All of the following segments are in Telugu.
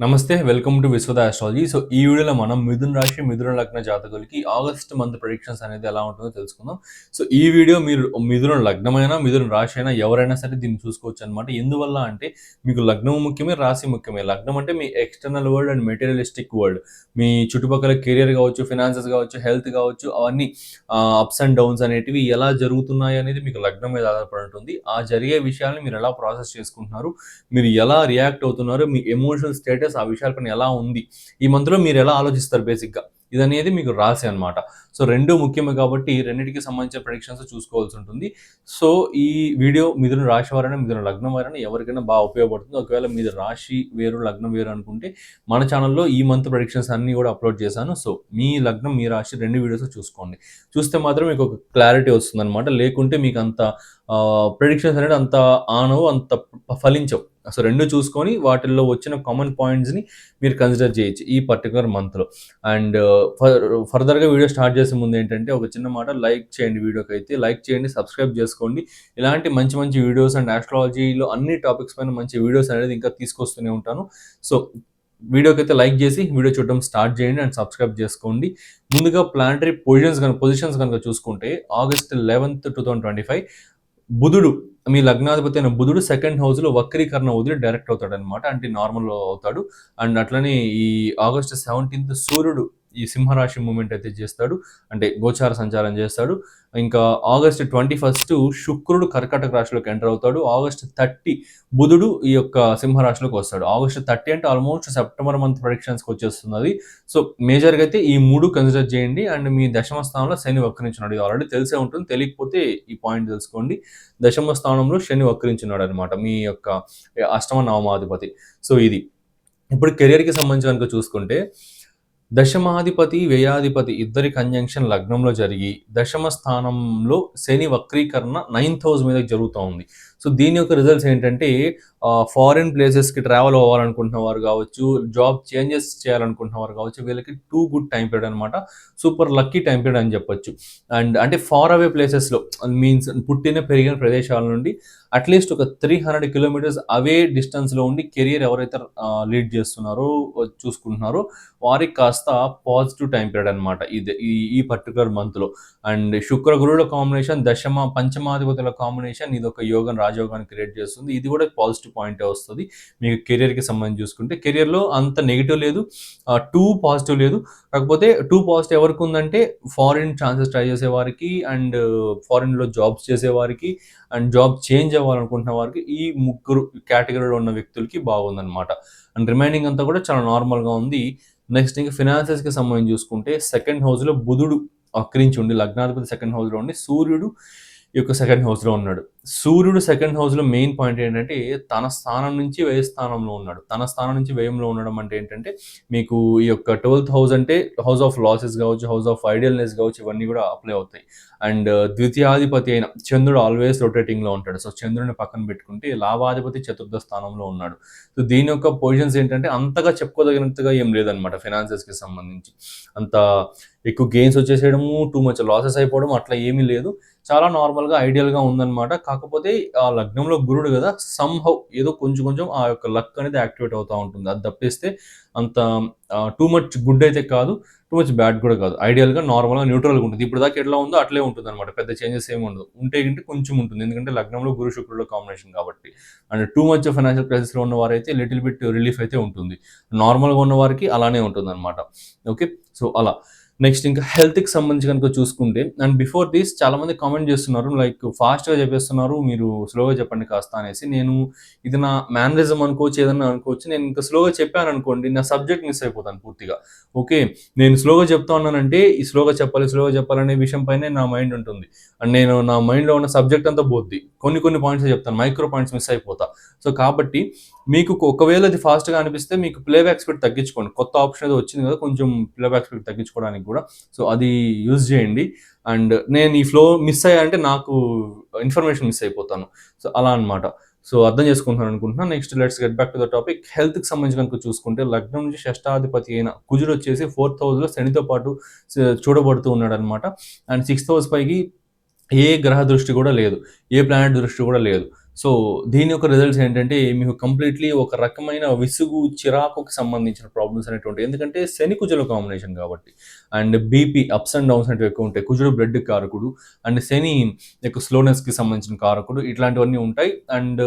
నమస్తే welcome to Vishwada astrology so ఈ వీడియోలో మనం మిథున రాశి మిథున లగ్న జాతకులకి ఆగస్ట్ మంత్ ప్రొడిక్షన్స్ అనేది ఎలా ఉంటుందో తెలుసుకుందాం. సో ఈ వీడియో మీరు మిథున లగ్నమైనా మిథున రాశి అయినా ఎవరైనా సరే దీన్ని చూసుకోవచ్చు అనమాట ఎందువల్ల అంటే మీకు లగ్నం ముఖ్యమే రాశి ముఖ్యమే. లగ్నం అంటే మీ external world and materialistic world మీ చుట్టుపక్కల కెరియర్ కావచ్చు ఫినాన్సెస్ కావచ్చు హెల్త్ కావచ్చు అవన్నీ అప్స్ అండ్ డౌన్స్ అనేటివి ఎలా జరుగుతున్నాయి అనేది మీకు లగ్నం మీద ఆధారపడి ఉంటుంది. ఆ జరిగే విషయాలను మీరు ఎలా ప్రాసెస్ చేసుకుంటున్నారు మీరు ఎలా రియాక్ట్ అవుతున్నారు మీ ఎమోషనల్ స్టేటస్ ఆ విషయాలపైన ఎలా ఉంది? ఈ మంత్లో మీరు ఎలా ఆలోచిస్తారు బేసిక్గా ఇది అనేది మీకు రాసి అనమాట సో రెండు ముఖ్యమే కాబట్టి రెండింటికి సంబంధించిన ప్రొడిక్షన్స్ చూసుకోవాల్సి ఉంటుంది. సో ఈ వీడియో మిథున రాశి వారైనా మిథున లగ్నం వారైనా ఎవరికైనా బాగా ఉపయోగపడుతుంది. ఒకవేళ మీద రాశి వేరు లగ్నం వేరు అనుకుంటే మన ఛానల్లో ఈ మంత్ ప్రొడిక్షన్స్ అన్నీ కూడా అప్లోడ్ చేశాను. సో మీ లగ్నం మీ రాశి రెండు వీడియోస్ చూసుకోండి. చూస్తే మాత్రం మీకు ఒక క్లారిటీ వస్తుంది అనమాట లేకుంటే మీకు అంత ప్రొడిక్షన్స్ అనేది అంత ఆనవు అంత ఫలించవు. సో రెండు చూసుకొని వాటిల్లో వచ్చిన కామన్ పాయింట్స్ని మీరు కన్సిడర్ చేయొచ్చు ఈ పర్టికులర్ మంత్లో అండ్ ఫర్దర్గా వీడియో స్టార్ట్ చేసే ముందు ఏంటంటే ఒక చిన్న మాట లైక్ చేయండి వీడియోకి అయితే లైక్ చేయండి సబ్స్క్రైబ్ చేసుకోండి. ఇలాంటి మంచి మంచి వీడియోస్ అండ్ ఆస్ట్రాలజీలో అన్ని టాపిక్స్ పైన మంచి వీడియోస్ అనేది ఇంకా తీసుకొస్తూనే ఉంటాను. సో వీడియోకి అయితే లైక్ చేసి వీడియో చూడడం స్టార్ట్ చేయండి అండ్ సబ్స్క్రైబ్ చేసుకోండి. ముందుగా ప్లానటరీ పొజిషన్స్ కనుక పొజిషన్స్ కనుక చూసుకుంటే August eleventh two thousand twenty five బుధుడు మీ లగ్నాధిపతి అయిన బుధుడు సెకండ్ హౌస్లో వక్రీకరణ వదిలి డైరెక్ట్ అవుతాడు అనమాట అంటే నార్మల్ అవుతాడు. అండ్ అట్లనే ఈ ఆగస్ట్ సెవెంటీన్త్ సూర్యుడు ఈ సింహరాశి మూమెంట్ అయితే చేస్తాడు. అంటే గోచార సంచారం చేస్తాడు. ఇంకా ఆగస్ట్ ట్వంటీ ఫస్ట్ శుక్రుడు కర్కటక రాశిలోకి ఎంటర్ అవుతాడు. ఆగస్ట్ థర్టీ బుధుడు ఈ యొక్క సింహరాశిలోకి వస్తాడు. ఆగస్ట్ థర్టీ అంటే ఆల్మోస్ట్ సెప్టెంబర్ మంత్ ప్రొడిక్షన్స్కి వచ్చేస్తున్నది. సో మేజర్గా అయితే ఈ మూడు కన్సిడర్ చేయండి. అండ్ మీ దశమ స్థానంలో శని వక్రించున్నాడు ఆల్రెడీ తెలిసే ఉంటుంది. తెలియకపోతే ఈ పాయింట్ తెలుసుకోండి. దశమ స్థానంలో శని వక్రించున్నాడు అనమాట మీ యొక్క అష్టమ నవమాధిపతి. సో ఇది. ఇప్పుడు కెరియర్కి సంబంధించి కనుక చూసుకుంటే దశమాధిపతి వ్యయాధిపతి ఇద్దరి కంజంక్షన్ లగ్నంలో జరిగి దశమ స్థానంలో శని వక్రీకరణ నైన్త్ హౌస్ మీద జరుగుతూ ఉంది. సో దీని యొక్క రిజల్ట్స్ ఏంటంటే ఫారిన్ ప్లేసెస్కి ట్రావెల్ అవ్వాలనుకుంటున్న వారు కావచ్చు జాబ్ చేంజెస్ చేయాలనుకుంటున్న వారు కావచ్చు వీళ్ళకి టూ గుడ్ టైం పీరియడ్ అనమాట సూపర్ లక్కీ టైం పీరియడ్ అని చెప్పొచ్చు. అండ్ అంటే ఫార్ అవే ప్లేసెస్లో మీన్స్ పుట్టిన పెరిగిన ప్రదేశాల నుండి అట్లీస్ట్ ఒక త్రీ హండ్రెడ్ కిలోమీటర్స్ అవే డిస్టెన్స్లో ఉండి కెరియర్ ఎవరైతే లీడ్ చేస్తున్నారో చూసుకుంటున్నారో వారికి కాస్త పాజిటివ్ టైం పీరియడ్ అనమాట ఇది ఈ ఈ పర్టికులర్ మంత్లో అండ్ శుక్ర గురువుల కాంబినేషన్ దశమ పంచమాధిపతుల కాంబినేషన్ ఇది ఒక యోగం రాజయోగాన్ని క్రియేట్ చేస్తుంది. ఇది కూడా పాజిటివ్ పాయింటే వస్తుంది. మీకు కెరియర్కి సంబంధించి చూసుకుంటే కెరియర్లో అంత నెగిటివ్ లేదు. టూ పాజిటివ్ లేదు. కాకపోతే టూ పాజిటివ్ ఎవరికి ఉందంటే ఫారిన్ ఛాన్సెస్ ట్రై చేసే వారికి అండ్ ఫారిన్లో జాబ్స్ చేసే వారికి అండ్ జాబ్ చేంజ్ అవ్వాలనుకుంటున్న వారికి ఈ ముగ్గురు కేటగిరీలో ఉన్న వ్యక్తులకి బాగుందన్నమాట. అండ్ రిమైనింగ్ అంతా కూడా చాలా నార్మల్గా ఉంది. నెక్స్ట్ ఇంకా ఫినాన్సెస్కి సంబంధించి చూసుకుంటే సెకండ్ హౌస్లో బుధుడు అక్రించి ఉండి లగ్నాధిపతి సెకండ్ హౌస్లో ఉండి సూర్యుడు ఈ యొక్క సెకండ్ హౌస్లో ఉన్నాడు. సూర్యుడు సెకండ్ హౌస్లో మెయిన్ పాయింట్ ఏంటంటే తన స్థానం నుంచి వ్యయ స్థానంలో ఉన్నాడు. తన స్థానం నుంచి వ్యయంలో ఉండడం అంటే ఏంటంటే మీకు ఈ యొక్క ట్వెల్త్ హౌస్ అంటే హౌస్ ఆఫ్ లాసెస్ కావచ్చు హౌస్ ఆఫ్ ఐడియల్నెస్ కావచ్చు ఇవన్నీ కూడా అప్లై అవుతాయి. అండ్ uh, ద్వితీయాధిపతి అయిన చంద్రుడు ఆల్వేస్ రొటేటింగ్లో ఉంటాడు. సో చంద్రుడిని పక్కన పెట్టుకుంటే లాభాధిపతి చతుర్థ స్థానంలో ఉన్నాడు. సో దీని యొక్క పొజిషన్స్ ఏంటంటే అంతగా చెప్పుకోదగినంతగా ఏం లేదనమాట ఫినాన్సెస్కి సంబంధించి. అంత ఎక్కువ గెయిన్స్ వచ్చేసేయడము టూ మచ్ లాసెస్ అయిపోవడం అట్లా ఏమీ లేదు. చాలా నార్మల్గా ఐడియల్గా ఉందన్నమాట. కాకపోతే ఆ లగ్నంలో గురుడు కదా సంహౌ ఏదో కొంచెం కొంచెం ఆ యొక్క లక్ అనేది యాక్టివేట్ అవుతూ ఉంటుంది. అది తప్పిస్తే అంత టూ మచ్ గుడ్ అయితే కాదు టూ మచ్ బ్యాడ్ కూడా కాదు. ఐడియల్గా నార్మల్గా న్యూట్రల్గా ఉంటుంది. ఇప్పుడు దాకా ఎట్లా ఉందో అట్లే ఉంటుంది అనమాట పెద్ద చేంజెస్ ఏమి ఉండదు. ఉంటే కంటే కొంచెం ఉంటుంది. ఎందుకంటే లగ్నంలో గురు శుక్రుల కాంబినేషన్ కాబట్టి. అండ్ టూ మచ్ ఫైనాన్షియల్ క్రైసిస్లో ఉన్న వారైతే లిటిల్ బిట్ రిలీఫ్ అయితే ఉంటుంది. నార్మల్గా ఉన్న వారికి అలానే ఉంటుంది అనమాట ఓకే సో అలా. నెక్స్ట్ ఇంకా హెల్త్కి సంబంధించి కనుక చూసుకుంటే అండ్ బిఫోర్ దిస్ చాలా మంది కామెంట్ చేస్తున్నారు లైక్ ఫాస్ట్గా చెప్పేస్తున్నారు మీరు స్లోగా చెప్పండి కాస్త అనేసి. నేను ఇది నా మేనరిజం అనుకోవచ్చు ఏదన్నా అనుకోవచ్చు నేను ఇంకా స్లోగా చెప్పాను అనుకోండి నా సబ్జెక్ట్ మిస్ అయిపోతాను పూర్తిగా. ఓకే నేను స్లోగా చెప్తా ఉన్నానంటే ఈ స్లోగా చెప్పాలి స్లోగా చెప్పాలనే విషయం పైనే నా మైండ్ ఉంటుంది. అండ్ నేను నా మైండ్లో ఉన్న సబ్జెక్ట్ అంతా పోద్ది. కొన్ని కొన్ని పాయింట్స్ చెప్తాను మైక్రో పాయింట్స్ మిస్ అయిపోతా. సో కాబట్టి మీకు ఒకవేళ అది ఫాస్ట్గా అనిపిస్తే మీకు ప్లేబ్యాక్ స్పీడ్ తగ్గించుకోండి. కొత్త ఆప్షన్ ఏదో వచ్చింది కదా కొంచెం ప్లేబ్యాక్ స్పీడ్ తగ్గించుకోవడానికి కూడా. సో అది యూజ్ చేయండి. అండ్ నేను ఈ ఫ్లో మిస్ అయ్యాలంటే నాకు ఇన్ఫర్మేషన్ మిస్ అయిపోతాను. సో అలా అనమాట సో అర్థం చేసుకుంటున్నాను అనుకుంటున్నాను next let's get back to the topic హెల్త్కి సంబంధించి కనుక చూసుకుంటే లగ్నం నుంచి షష్టాధిపతి అయిన కుజుడు వచ్చేసి ఫోర్త్ హౌస్లో శనితో పాటు చూడబడుతూ ఉన్నాడు అనమాట అండ్ సిక్స్త్ హౌస్ పైకి ఏ గ్రహ దృష్టి కూడా లేదు. ఏ ప్లానెట్ దృష్టి కూడా లేదు. సో దీని యొక్క రిజల్ట్స్ ఏంటంటే మీకు కంప్లీట్లీ ఒక రకమైన విసుగు చిరాకుకి సంబంధించిన ప్రాబ్లమ్స్ అనేవి ఉంటాయి. ఎందుకంటే శని కుజుల కాంబినేషన్ కాబట్టి. And BP ups and downs అనేవి ఎక్కువ ఉంటాయి. కుజుడు బ్లడ్ కారకుడు అండ్ శని యొక్క స్లోనెస్కి సంబంధించిన కారకుడు ఇట్లాంటివన్నీ ఉంటాయి. అండ్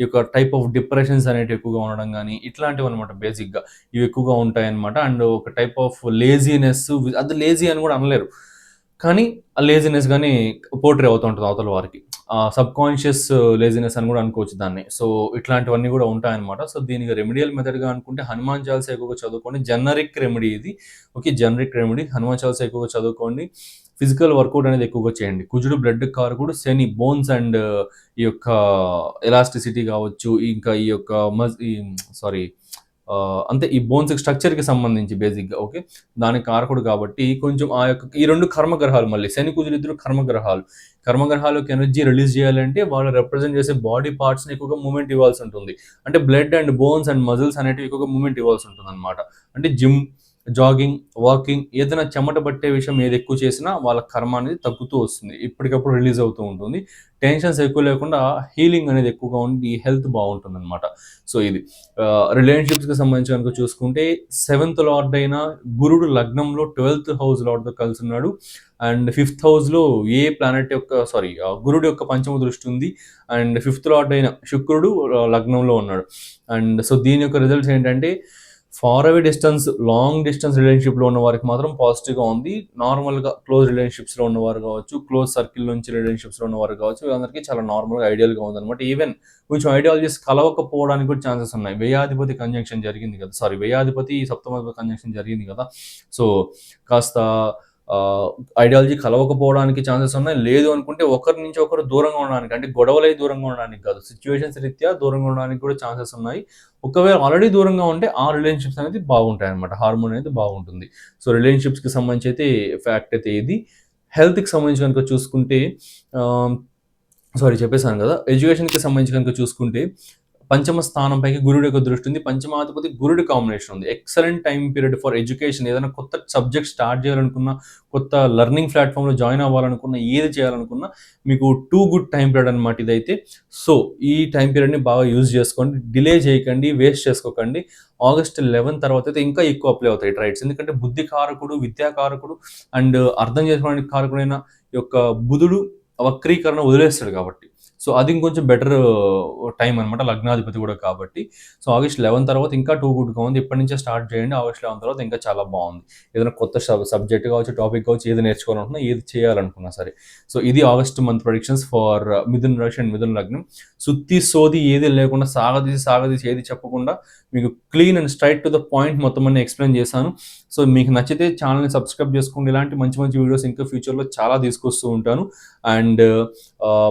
ఈ యొక్క టైప్ ఆఫ్ డిప్రెషన్స్ అనేవి ఎక్కువగా ఉండడం కానీ ఇట్లాంటివి అనమాట బేసిక్గా ఇవి ఎక్కువగా ఉంటాయి అనమాట అండ్ ఒక టైప్ ఆఫ్ లేజీనెస్ అది లేజీ అని కూడా అనలేరు. కానీ ఆ లేజినెస్ కానీ పోర్ట్రే అవుతూ ఉంటుంది అవతల వారికి. సబ్ కాన్షియస్ లేజినెస్ అని కూడా అనుకోవచ్చు దాన్ని. సో ఇట్లాంటివన్నీ కూడా ఉంటాయన్నమాట. సో దీనికి రెమెడియల్ మెథడ్గా అనుకుంటే హనుమాన్ చాల్సా ఎక్కువగా చదువుకోండి. జనరిక్ రెమెడీ ఇది. Okay generic remedy Hanuman Chalisa ఎక్కువగా చదువుకోండి. ఫిజికల్ వర్కౌట్ అనేది ఎక్కువగా చేయండి. కుజుడు బ్లడ్ కారకుడు శని బోన్స్ అండ్ ఈ యొక్క ఎలాస్టిసిటీ కావచ్చు. ఇంకా ఈ యొక్క మజ్ సారీ అంతే ఈ బోన్స్ స్ట్రక్చర్కి సంబంధించి బేసిక్గా ఓకే దానికి కారకుడు కాబట్టి కొంచెం ఆ యొక్క ఈ రెండు కర్మగ్రహాలు మళ్ళీ శని కుజులు ఇద్దరు కర్మగ్రహాలు. కర్మగ్రహాలకు ఎనర్జీ రిలీజ్ చేయాలంటే వాళ్ళు రిప్రజెంట్ చేసే బాడీ పార్ట్స్ని ఎక్కువగా మూమెంట్ ఇవ్వాల్సి ఉంటుంది. అంటే blood and bones and muscles అనేటివి ఎక్కువగా మూమెంట్ ఇవ్వాల్సి ఉంటుంది అనమాట అంటే జిమ్ జాగింగ్ వాకింగ్ ఏదైనా చెమట పట్టే విషయం ఏది ఎక్కువ చేసినా వాళ్ళ కర్మ అనేది తగ్గుతూ వస్తుంది. ఇప్పటికప్పుడు రిలీజ్ అవుతూ ఉంటుంది. టెన్షన్స్ ఎక్కువ లేకుండా హీలింగ్ అనేది ఎక్కువగా ఉండి హెల్త్ బాగుంటుంది అనమాట సో ఇది. రిలేషన్షిప్స్కి సంబంధించి కనుక చూసుకుంటే సెవెంత్ లార్డ్ అయిన గురుడు లగ్నంలో ట్వెల్త్ హౌస్ లార్డ్తో కలిసి ఉన్నాడు. అండ్ ఫిఫ్త్ హౌస్లో ఏ ప్లానెట్ యొక్క సారీ గురుడు యొక్క పంచమ దృష్టి ఉంది. అండ్ ఫిఫ్త్ లార్డ్ అయిన శుక్రుడు లగ్నంలో ఉన్నాడు. అండ్ సో దీని యొక్క రిజల్ట్స్ ఏంటంటే far away distance long distance రిలేషన్షిప్లో ఉన్న వారికి మాత్రం పాజిటివ్గా ఉంది. నార్మల్గా క్లోజ్ రిలేషన్షిప్స్లో ఉన్నవారు కావచ్చు క్లోజ్ సర్కిల్ నుంచి రిలేషన్షిప్స్లో ఉన్నవారు కావచ్చు వీళ్ళందరికీ చాలా నార్మల్గా ఐడియల్గా ఉందన్నమాట. ఈవెన్ కొంచెం ఐడియాలజీస్ కలవకపోవడానికి కూడా ఛాన్సెస్ ఉన్నాయి. వ్యయాధిపతి కంజంక్షన్ జరిగింది కదా. సారీ వ్యయాధిపతి సప్తమాధిపతి కంజంక్షన్ జరిగింది కదా. సో కాస్త ఐడియాలజీ కలవకపోవడానికి ఛాన్సెస్ ఉన్నాయి. లేదు అనుకుంటే ఒకరి నుంచి ఒకరు దూరంగా ఉండడానికి అంటే గొడవలై దూరంగా ఉండడానికి కాదు. సిచ్యువేషన్స్ రీత్యా దూరంగా ఉండడానికి కూడా ఛాన్సెస్ ఉన్నాయి. ఒకవేళ ఆల్రెడీ దూరంగా ఉంటే ఆ రిలేషన్షిప్స్ అనేది బాగుంటాయి అనమాట హార్మోన్ అనేది బాగుంటుంది. సో రిలేషన్షిప్స్కి సంబంధించి అయితే ఫ్యాక్ట్ అయితే ఇది హెల్త్కి సంబంధించి కనుక చూసుకుంటే సారీ చెప్పేశాను కదా. ఎడ్యుకేషన్కి సంబంధించి కనుక చూసుకుంటే పంచమ స్థానంపైకి గురుడు యొక్క దృష్టి ఉంది. పంచమాధిపతి గురుడి కాంబినేషన్ ఉంది. Excellent time period for education ఏదైనా కొత్త సబ్జెక్ట్ స్టార్ట్ చేయాలనుకున్నా కొత్త లెర్నింగ్ ప్లాట్ఫామ్లో జాయిన్ అవ్వాలనుకున్నా ఏది చేయాలనుకున్నా మీకు టూ గుడ్ టైం పీరియడ్ అనమాట ఇదైతే. సో ఈ టైం పీరియడ్ని బాగా యూజ్ చేసుకోండి. డిలే చేయకండి. వేస్ట్ చేసుకోకండి. ఆగస్ట్ లెవెన్ తర్వాత అయితే ఇంకా ఎక్కువ అప్లై అవుతాయి ట్రైట్స్ ఎందుకంటే బుద్ధి కారకుడు విద్యాకారకుడు అండ్ అర్థం చేసుకోవడానికి కారకుడైన యొక్క బుధుడు వక్రీకరణ వదిలేస్తాడు కాబట్టి. సో అది ఇంకొంచెం బెటర్ టైం అనమాట లగ్నాధిపతి కూడా కాబట్టి. సో ఆగస్ట్ లెవెన్ తర్వాత ఇంకా టూ గుడ్గా ఉంది. ఇప్పటి నుంచే స్టార్ట్ చేయండి. ఆగస్ట్ లెవెన్ తర్వాత ఇంకా చాలా బాగుంది. ఏదైనా కొత్త సబ్జెక్ట్ కావచ్చు టాపిక్ కావచ్చు ఏది నేర్చుకోవాలనుకున్నా ఏది చేయాలనుకున్నా సరే. సో ఇది August month predictions for Mithun rashi and Mithun లగ్నం. సుత్తి సోది ఏది లేకుండా సాగదీసి సాగదీసి ఏది చెప్పకుండా మీకు clean and straight to the point మొత్తం అన్ని ఎక్స్ప్లెయిన్ చేశాను. సో మీకు నచ్చితే ఛానల్ని సబ్స్క్రైబ్ చేసుకోండి. ఇలాంటి మంచి మంచి వీడియోస్ ఇంకా ఫ్యూచర్లో చాలా తీసుకొస్తూ ఉంటాను. అండ్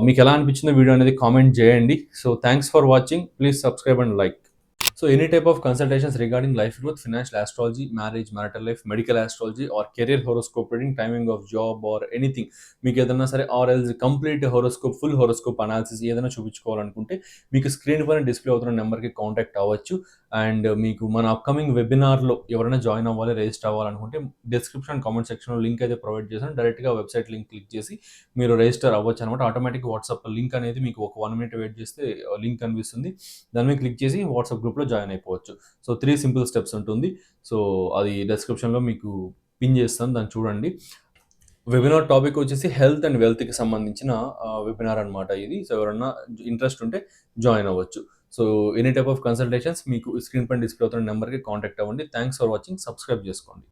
మీకు ఎలా అనిపించిందో వీడియో అనేది కామెంట్ చేయండి. So thanks for watching please subscribe and like so any type of consultations regarding life growth financial astrology marriage marital life medical astrology or career horoscope reading timing of job or anything మీకు ఏదైనా సరే or else complete horoscope full horoscope analysis ఏదైనా చూపించుకోవాలనుకుంటే మీకు స్క్రీన్ పైన డిస్ప్లే అవుతున్న నెంబర్కి కాంటాక్ట్ అవ్వచ్చు. అండ్ మీకు మన అప్కమింగ్ వెబినార్లో ఎవరైనా జాయిన్ అవ్వాలి రిజిస్టర్ అవ్వాలనుకుంటే డిస్క్రిప్షన్ కామెంట్ సెక్షన్లో లింక్ అయితే ప్రొవైడ్ చేశాను. డైరెక్ట్గా వెబ్సైట్ లింక్ క్లిక్ చేసి మీరు రిజిస్టర్ అవ్వచ్చు అనమాట ఆటోమేటిక్ వాట్సాప్ లింక్ అనేది మీకు ఒక వన్ మినిట్ వెయిట్ చేస్తే లింక్ కనిపిస్తుంది. దాని మీద క్లిక్ చేసి వాట్సాప్ గ్రూప్లో జాయిన్ అయిపోవచ్చు. సో త్రీ సింపుల్ స్టెప్స్ ఉంటుంది. సో అది డిస్క్రిప్షన్లో మీకు పిన్ చేస్తాను. దాన్ని చూడండి. వెబినార్ టాపిక్ వచ్చేసి హెల్త్ అండ్ వెల్త్కి సంబంధించిన వెబినార్ అనమాట ఇది. సో ఎవరన్నా ఇంట్రెస్ట్ ఉంటే జాయిన్ అవ్వచ్చు. So any type of consultations మీకు స్క్రీన్ పైన డిస్ప్లే అవుతున్న నెంబర్కి కాంటాక్ట్ అవ్వండి. Thanks for watching. సబ్స్క్రైబ్ చేసుకోండి.